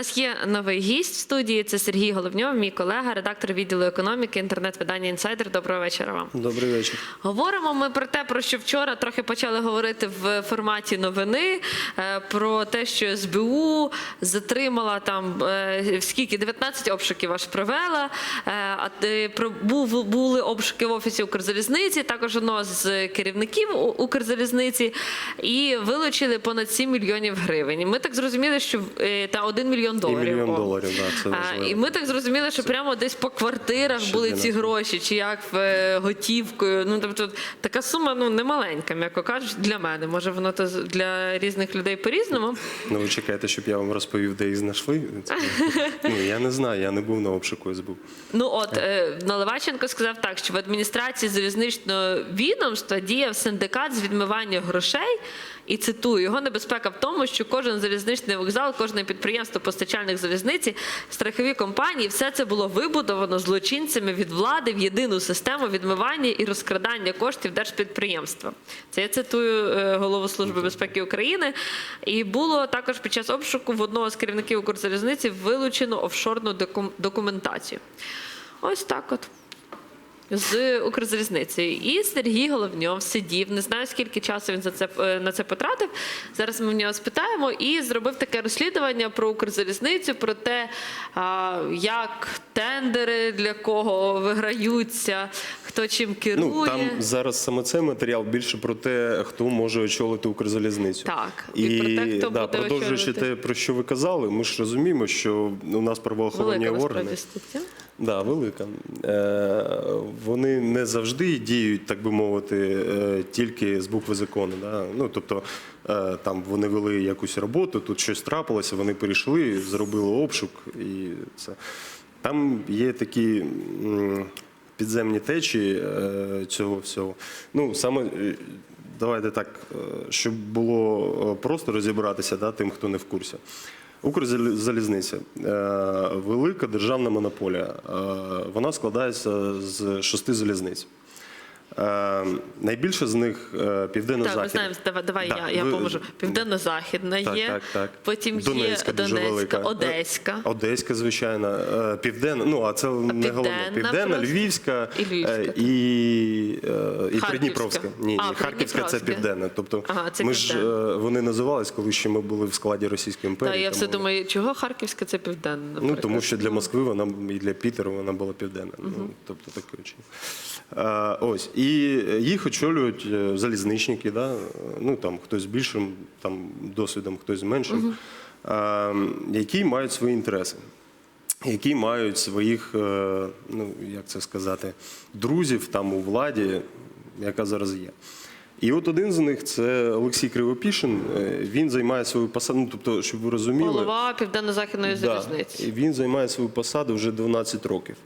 нас є новий гість в студії. Це Сергій Головньов, мій колега, редактор відділу економіки, інтернет-видання інсайдер. Доброго вечора вам. Добрий вечір. Говоримо ми про те, про що вчора трохи почали говорити в форматі новини. е, Про те, що СБУ затримала там е, скільки 19 обшуків аж провела. е, А були обшуки в офісі Укрзалізниці, також одного з керівників Укрзалізниці, і вилучили понад 7 мільйонів гривень. Ми так зрозуміли, що та 1 мільйон І доларів. мільйон О. доларів, да, це А. І ми так зрозуміли, що прямо десь по квартирах Ще були ці гроші, чи як в е, готівкою. Ну тобто така сума ну не маленька, м'яко кажучи, для мене. Може, воно то для різних людей по-різному. Ну ви чекаєте, щоб я вам розповів, де їх знайшли? Ну я не знаю, я не був на обшуку СБУ. Ну от е, Наливайченко сказав так, що в адміністрації залізничного відомства діяв синдикат з відмивання грошей. І цитую, його небезпека в тому, що кожен залізничний вокзал, кожне підприємство постачальних залізниці, страхові компанії, все це було вибудовано злочинцями від влади в єдину систему відмивання і розкрадання коштів держпідприємства. Це я цитую е, голову служби безпеки України. І було також під час обшуку в одного з керівників Укрзалізниці вилучено офшорну докум- документацію. Ось так от. З Укрзалізницею. І Сергій Головньов сидів. Не знаю, скільки часу він за це е, на це потратив. Зараз ми в нього спитаємо. І зробив таке розслідування про Укрзалізницю, про те, як тендери для кого виграються, хто чим керує. Ну там зараз саме цей матеріал більше про те, хто може очолити Укрзалізницю. Так, і, і про те, хто да, буде продовжуючи очолювати. те, про що ви казали, ми ж розуміємо, що у нас правоохоронні органи. Да, велика. Е, вони не завжди діють, так би мовити, е, тільки з букви закону. Да? Ну, тобто е, там вони вели якусь роботу, тут щось трапилося, вони перейшли, зробили обшук і це. Там є такі м, підземні течії е, цього всього. Ну, саме. е, Давайте так, е, щоб було просто розібратися да, тим, хто не в курсі. Укрзалізниця е, велика державна монополія. Е, Вона складається з шести залізниць. Е, Найбільше з них е, Так, ми південно-західна. знаємо, давай, Да, я, я поможу. Південно-західна Так, є, так, так. потім Донецька є Донецька, велика. Одеська. Одеська, звичайно, е, південна, ну а це не головне. Південна Південна, просто? Львівська І Львівська, е, і, е, і Харківська. Придніпровська. Ні, ні, Харківська це південна. Тобто Ага, це ми ж південна. е, вони називались, коли ще ми були в складі Російської імперії. Та я все думаю, чого Харківська це південна? Ну, тому що для Москви вона і для Пітера вона була південна. Ну, тобто чином. Ось. І їх очолюють е, залізничники, да? ну, там, хтось з більшим там, досвідом, хтось з меншим, які мають свої інтереси. Які мають своїх, е, ну як це сказати, друзів там у владі, яка зараз є. І от один з них це Олексій Кривопішин. Е, Він займає свою посаду. Ну, тобто, щоб ви розуміли, голова південно-західної залізниці. І він займає свою посаду вже 12 років.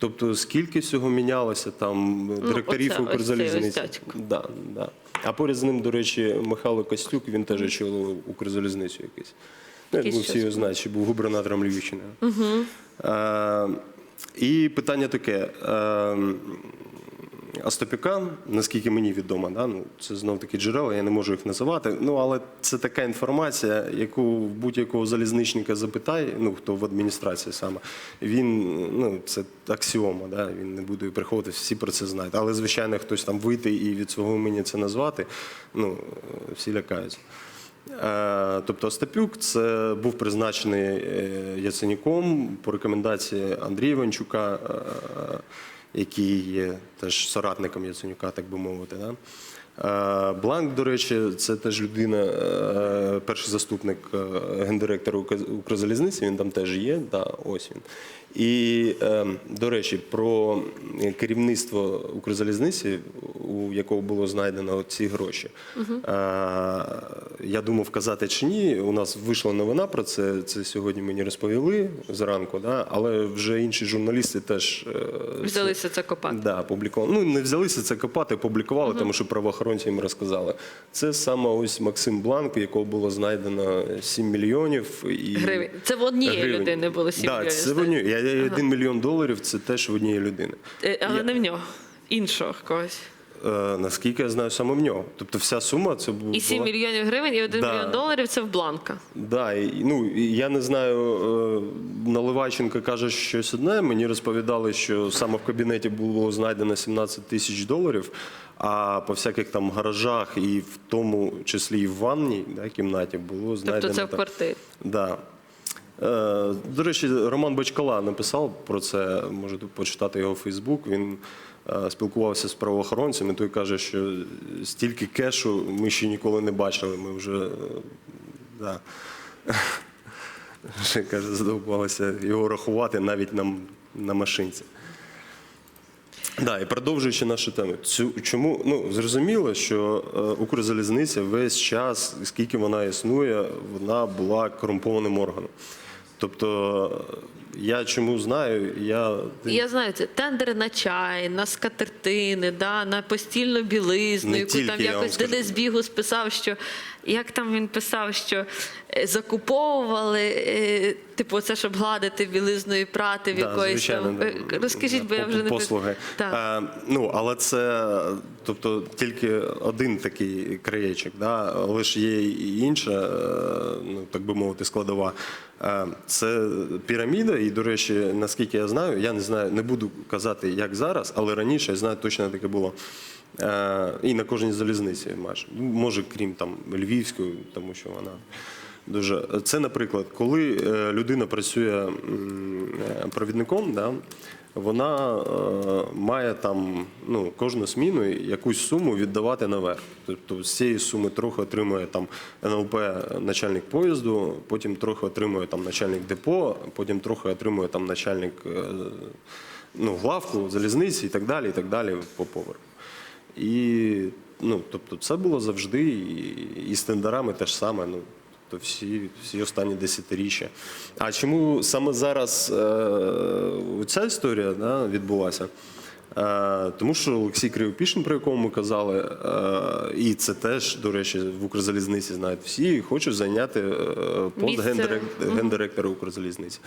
Тобто, скільки всього мінялося там директорів ну, Укрзалізниці. цей ось дядько. Да, да. А поряд з ним, до речі, Михайло Костюк, він теж очолив Укрзалізницю якийсь. Ну, я всі його знають, що був губернатором Львівщини. Угу. А, і питання таке. Е, Остапюка, наскільки мені відомо, да, ну, це знов таки джерела, я не можу їх називати. Ну, але це така інформація, яку будь-якого залізничника запитай, ну хто в адміністрації саме, він ну це аксіома, да, він не буде приходити, всі про це знають. Але звичайно, хтось там вийти і від свого імені це назвати, ну всі лякаються. Е, Тобто Остапюк це був призначений е, Яценюком по рекомендації Андрія Іванчука, е, який є теж соратником Яценюка, так би мовити. Да? Е, Бланк, до речі, це теж людина, е, перший заступник е, гендиректора Укрзалізниці, він там теж є, да, ось він. І, до речі, про керівництво Укрзалізниці, у якого було знайдено ці гроші. Е, Я думав казати чи ні. У нас вийшла новина про це. Це сьогодні мені розповіли зранку, да? але вже інші журналісти теж Взялися це копати. Да, публікували. Ну, не взялися це копати, публікували, тому що правоохоронці їм розказали. Це саме ось Максим Бланк, якого було знайдено 7 мільйонів. І... Гривень. Це в однієї Гривень. людини було 7 да, мільйонів. Це в однієї. Я, один 1 мільйон доларів це теж в однієї людини. але Але не в нього. Іншого когось. Е, наскільки я знаю, саме в нього. Тобто вся сума це була. І 7 мільйонів гривень, і 1 Да. мільйон доларів це в бланка. Да, і, ну, і я не знаю, е, Наливайченко каже щось одне. Мені розповідали, що саме в кабінеті було знайдено 17 тисяч доларів, а по всяких там гаражах і в тому числі і в ванній да, кімнаті було знайдено. Тобто це в квартирі. Да. Е, До речі, Роман Бочкала написав про це, можете почитати його Фейсбук. Він спілкувався з правоохоронцями. Той каже, що стільки кешу ми ще ніколи не бачили. Ми вже е, да. Ще каже, задовбалося його рахувати навіть на, на машинці. Да, і продовжуючи нашу тему, цю чому ну зрозуміло, що е, Укрзалізниця весь час, скільки вона існує, вона була корумпованим органом. Тобто, я чому знаю, я Я знаю, це тендери на чай, на скатертини, да, на постільну білизну, Не яку тільки, там я якось. Денис Бігус писав, що як там він писав, що е, закуповували, е, типу, це щоб гладити білизну і прати в Да, якоїсь звичайно, там. Е, Розкажіть, бо я вже не послуги. Так. Е, ну, але це тобто тільки один такий краєчок, да? але ж є і інша, ну так би мовити, складова. Це піраміда, і, до речі, наскільки я знаю, я не знаю, не буду казати, як зараз, але раніше я знаю, точно таке було. І на кожній залізниці майже. Може, крім там Львівської, тому що вона. Дуже це, наприклад, коли е, людина працює е, провідником, да, вона е, має там ну, кожну зміну якусь суму віддавати наверх. Тобто з цієї суми трохи отримує там НЛП начальник поїзду, потім трохи отримує там начальник депо, потім трохи отримує там начальник ну, главку залізниці і так далі, і так далі по поверху. І ну, тобто, це було завжди, і, і з тендерами теж саме. Ну, то всі, всі останні десятиріччя. А чому саме зараз е, ця історія да, відбулася? Е, тому що Олексій Кривопішин, про якого ми казали, е, і це теж, до речі, в Укрзалізниці знають всі, хочуть зайняти е, пост гендиректора Укрзалізниці.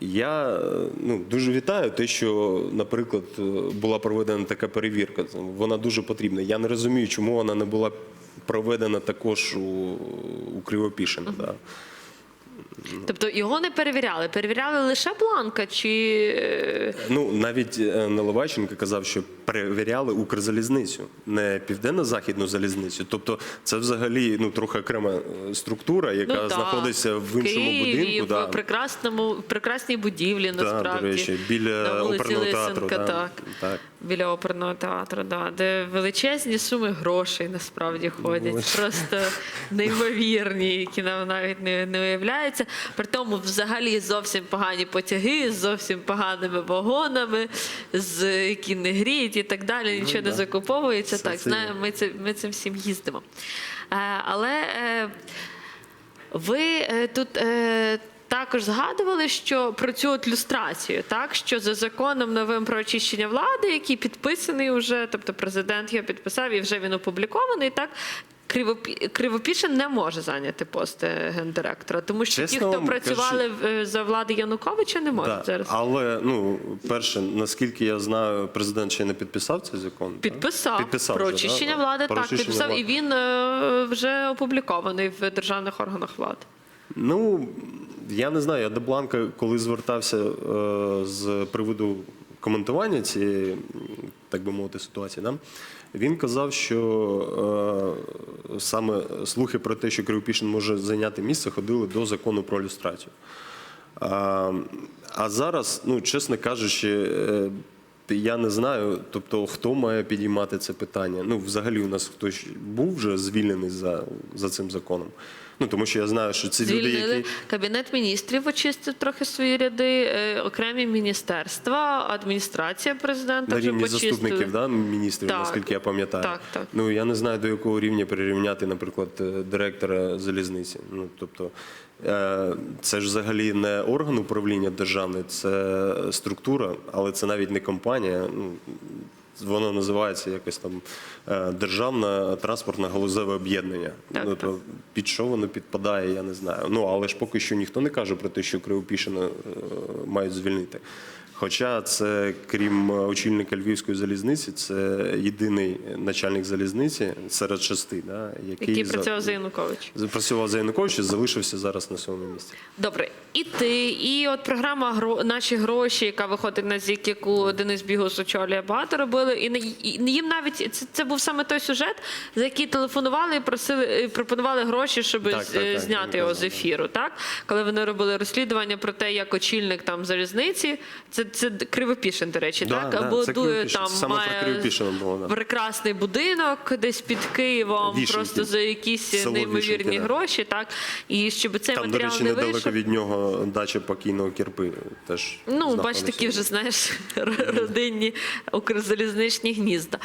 Я е, ну, дуже вітаю те, що, наприклад, е, була проведена така перевірка. Вона дуже потрібна. Я не розумію, чому вона не була проведена також у, у Кривопішина. Да. Тобто його не перевіряли, перевіряли лише бланка чи. е, Ну, навіть е, Наливайченко казав, що перевіряли Укрзалізницю, не південно-західну залізницю. Тобто це взагалі ну, трохи окрема е, структура, яка ну, знаходиться в іншому Києві, будинку. в да. прекрасному, прекрасній будівлі, Да, насправді. до речі, біля оперного театру. Да. так. Так. Біля оперного театру, да, де величезні суми грошей насправді ходять. Ой. Просто неймовірні, які нам навіть не, не уявляються. При тому взагалі зовсім погані потяги, з зовсім поганими вагонами, з які не гріють і так далі. Нічого не да. закуповується. Це- так, це знаю, ми, це, ми цим всім їздимо. Е, але е, ви е, тут е, також згадували, що про цю от люстрацію, так що за законом новим про очищення влади, який підписаний вже, тобто президент його підписав і вже він опублікований, так. Кривопі- Кривопішин не може зайняти пост гендиректора, тому що ті, хто працювали е, за влади Януковича, не можуть Да. зараз. Але ну, перше, наскільки я знаю, президент ще не підписав цей закон. Підписав, Підписав про очищення да? влади, Про так очищення підписав, влади. і він е, вже опублікований в державних органах влади. Ну, я не знаю, я до Бланка, коли звертався е, з приводу коментування цієї, так би мовити, ситуації, да? він казав, що е, саме слухи про те, що Кривопішин може зайняти місце, ходили до закону про люстрацію. А, а зараз, ну, чесно кажучи, е, я не знаю, тобто хто має підіймати це питання. Ну, взагалі, у нас хтось був вже звільнений за, за цим законом. Ну, тому що я знаю, що ці люди, Звільнили які. кабінет міністрів, очистив трохи свої ряди, е, окремі міністерства, адміністрація президента На вже рівні почистили. заступників, да, міністрів, Так. наскільки я пам'ятаю. Так, так. Ну я не знаю до якого рівня перерівняти, наприклад, е, директора залізниці. Ну тобто, е, це ж взагалі не орган управління державний, це структура, але це навіть не компанія. Ну воно називається якось там е, державне транспортне галузеве об'єднання. Так, ну, то під що воно підпадає, я не знаю. Ну але ж поки що ніхто не каже про те, що Кривопішина е, мають звільнити. Хоча це, крім е, очільника Львівської залізниці, це єдиний начальник залізниці серед шести, да, який, який працював за Янукович. працював за Януковича, залишився зараз на своєму місці. Добре, і ти, і от програма «Гро- Наші гроші, яка виходить на ЗІК, яку Денис Бігус очолює, багато робили. І їм навіть це, це був саме той сюжет, за який телефонували і просили і пропонували гроші, щоб Так, з- так, так, зняти я його з ефіру. Так, коли вони робили розслідування про те, як очільник там залізниці, це, це Кривопішин, до речі, Да, так да, або це Кривопішин. там Саме про має Кривопішина було, да. прекрасний будинок десь під Києвом, Вішенки. просто за якісь Село неймовірні Вішенки, да. гроші. Так і щоб цей Там, до матеріал речі, не недалеко вийшов. від нього дача покійного Кірпи. Теж Ну, бач, знаходиться. такі вже знаєш родинні укрзалізничні гнізда.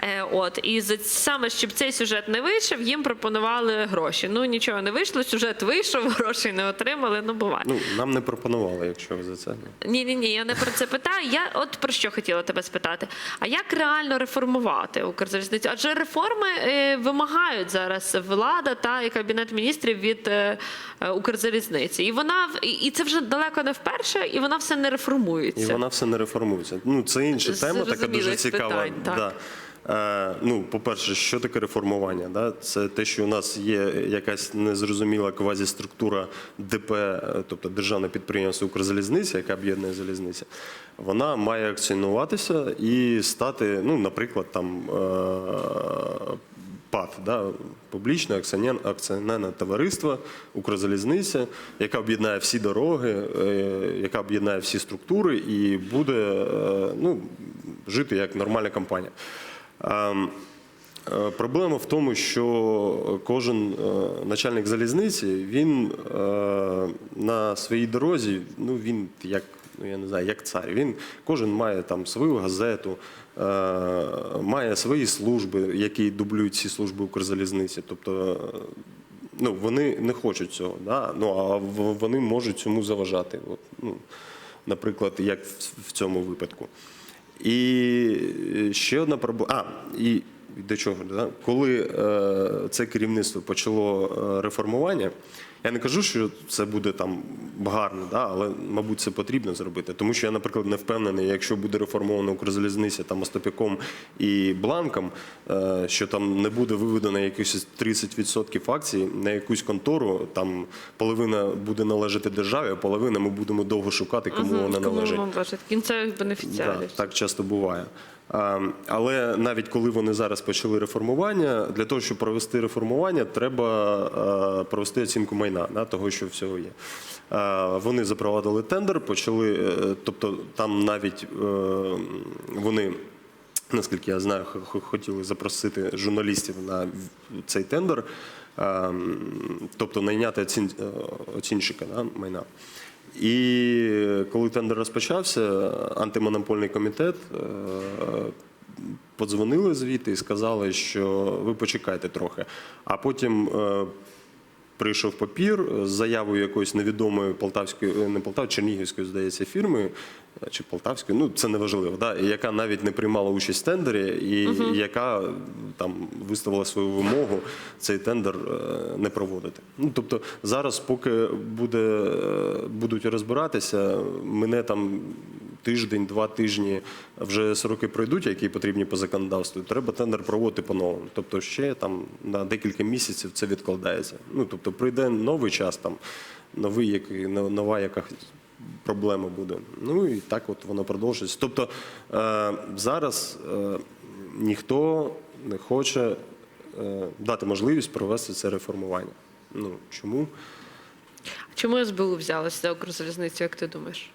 Е, от і за саме щоб цей сюжет не вийшов, їм пропонували гроші. Ну нічого не вийшло. Сюжет вийшов, грошей не отримали. Ну буває. Ну, нам не пропонували, якщо ви за це. Ні, ні, ні, я не про це питаю. Я от про що хотіла тебе спитати. А як реально реформувати Укрзалізницю? Адже реформи е, вимагають зараз влада та і кабінет міністрів від е, Укрзалізниці. І вона і це вже далеко не вперше, і вона все не реформується. І вона все не реформується. Ну, це інша тема, така дуже цікава. питань, так. Да. Е, ну, по-перше, що таке реформування? Да? Це те, що у нас є якась незрозуміла квазіструктура ДП, е, тобто державне підприємство Укрзалізниця, яка об'єднує залізниця. Вона має акціонуватися і стати, ну, наприклад, там. Е- ПАТ, да, публічне акціонерне товариство Укрзалізниця, яка об'єднає всі дороги, яка об'єднає всі структури і буде ну, жити як нормальна компанія. Ем, е, Проблема в тому, що кожен е, начальник залізниці він е, на своїй дорозі, ну він як ну я не знаю, як цар. Він кожен має там свою газету, має свої служби, які дублюють ці служби Укрзалізниці. Тобто, ну вони не хочуть цього, да? ну а вони можуть цьому заважати. От, ну, наприклад, як в цьому випадку. І ще одна проблема. А, і до чого? Да? Коли е, це керівництво почало е, реформування, я не кажу, що це буде там гарно, да? але, мабуть, це потрібно зробити. Тому що я, наприклад, не впевнений, якщо буде реформована Укрзалізниця там Остапяком і Бланком, е, що там не буде виведено якихось 30% акцій на якусь контору, там половина буде належати державі, а половина ми будемо довго шукати, кому вона Кому належить. вам належить? Кінцевих бенефіціарів. Да, так часто буває. А, Але навіть коли вони зараз почали реформування, для того, щоб провести реформування, треба е, провести оцінку майна да, того, що всього є. Е, Вони запровадили тендер, почали, е, тобто там навіть вони. Наскільки я знаю, хотіли запросити журналістів на цей тендер, ем, тобто найняти оцін- оцінщика да, майна. І коли тендер розпочався, антимонопольний комітет е, подзвонили звідти і сказали, що ви почекайте трохи. А потім е, прийшов папір з заявою якоїсь невідомої полтавської, е, не Полтав, Чернігівської, здається, фірми. Чи полтавської, ну це не важливо, да, яка навіть не приймала участь в тендері, і яка там виставила свою вимогу цей тендер е, не проводити. Ну тобто зараз, поки буде, е, будуть розбиратися, мене там тиждень, два тижні вже сроки пройдуть, які потрібні по законодавству. Треба тендер проводити по-новому. Тобто ще там на декілька місяців це відкладається. Ну тобто прийде новий час, там новий нова якась проблема буде. Ну і так от воно продовжується. Тобто е, зараз е, ніхто не хоче е, дати можливість провести це реформування. Ну чому? Чому СБУ взялося за Укрзалізницю, як ти думаєш?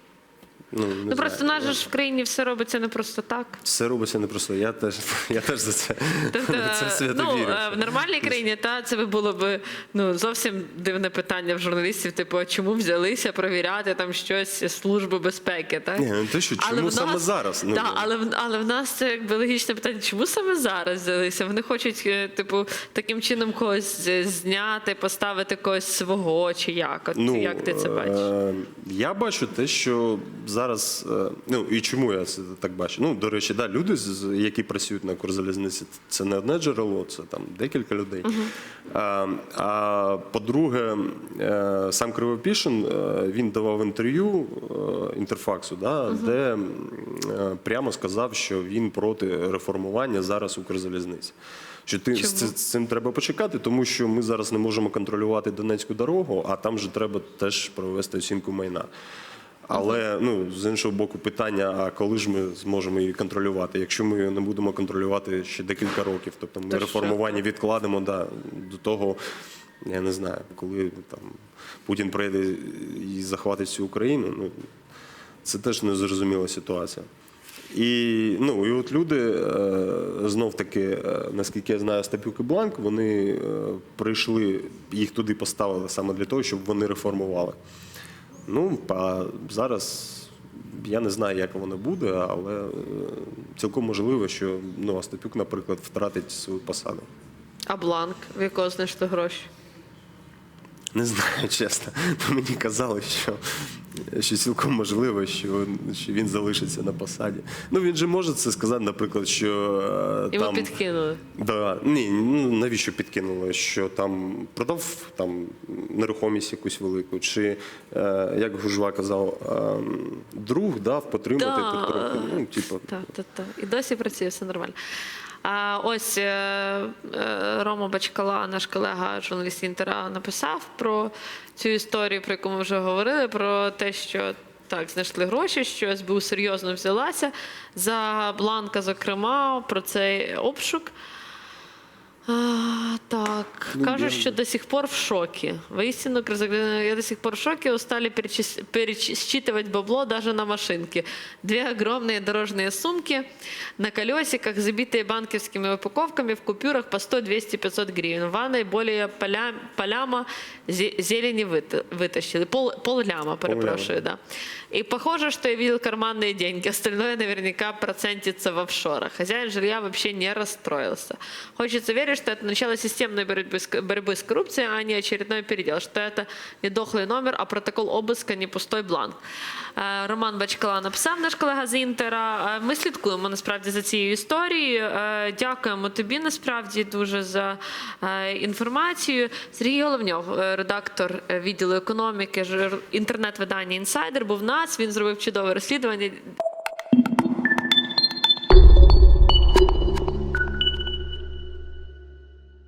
Ну, не Ну просто в нас же ж в країні все робиться не просто так. Все робиться не просто. Я теж я теж за це. Тобто, це свято ну, вірю. е, в нормальній країні та це би було б ну зовсім дивне питання в журналістів. Типу, а чому взялися провіряти там щось служби безпеки? Так Ні, ну те, що чому в саме зараз? Ну, так, але в але в нас це якби логічне питання. Чому саме зараз взялися? Вони хочуть, е, типу, таким чином когось зняти, поставити когось свого чи як? От як ти це бачиш? е, Я бачу те, що зараз зараз, е, ну і чому я це так бачу? Ну, до речі, да, люди, які працюють на Укрзалізниці, це не одне джерело, це там декілька людей. А, а по-друге, е, сам Кривопішин е, він давав інтерв'ю інтерфаксу, да, де м, е, прямо сказав, що він проти реформування зараз Укрзалізниці. Що ти з, з цим треба почекати, тому що ми зараз не можемо контролювати Донецьку дорогу, а там же треба теж провести оцінку майна. Але ну з іншого боку, питання: а коли ж ми зможемо її контролювати? Якщо ми не будемо контролювати ще декілька років, тобто ми То що? реформування відкладемо да, до того, я не знаю, коли там Путін прийде і захватить всю Україну. Ну це теж незрозуміла ситуація. І, ну, і от люди, е, знов таки, е, наскільки я знаю, Стапюк і Бланк, вони е, прийшли, їх туди поставили саме для того, щоб вони реформували. Ну, а зараз я не знаю, як воно буде, але е, цілком можливо, що ну, Остапюк, наприклад, втратить свою посаду. А бланк, в якого знайшли гроші? Не знаю, чесно. Мені казали, що, що цілком можливо, що, що він залишиться на посаді. Ну він же може це сказати, наприклад, що е, Йому там підкинули. да, ні, ну навіщо підкинули? Що там продав там нерухомість якусь велику, чи е, як Гужва казав, е, друг дав потримати Да. трохи. Ну, типу, Так, так, так. І досі працює, все нормально. Ось е, е, Рома Бачкала, наш колега, журналіст Інтера, написав про цю історію, про яку ми вже говорили, про те, що так, знайшли гроші, що СБУ серйозно взялася за Бланка, зокрема, про цей обшук. А, так, Ну, кажуть, я- що до сих пор в шоке. Воистину, кризогля- я до сих пор в шоке. Устали перечис- пересчитывать бабло даже на машинке. Две огромные дорожные сумки на колесиках, забитые банковскими упаковками в купюрах по 100, 200, 500 гривен. В ванной более поля, поляма зе- зелени выта- вытащили. Пол, полляма, перепрошую, да. И похоже, что я видел карманные деньги. Остальное наверняка процентится в офшорах. Хозяин жилья вообще не расстроился. Хочется верить, что это начало системной борьбы с, борьбы с коррупцией, а не очередной передел. Что это не дохлый номер, а протокол обыска, не пустой бланк. Е, Роман Бачкала написав наш колега з Інтера. Е, Ми слідкуємо насправді за цією історією. Е, Дякуємо тобі насправді дуже за інформацію. Сергій Головньов, редактор відділу економіки інтернет-видання Інсайдер, був в нас. Він зробив чудове розслідування.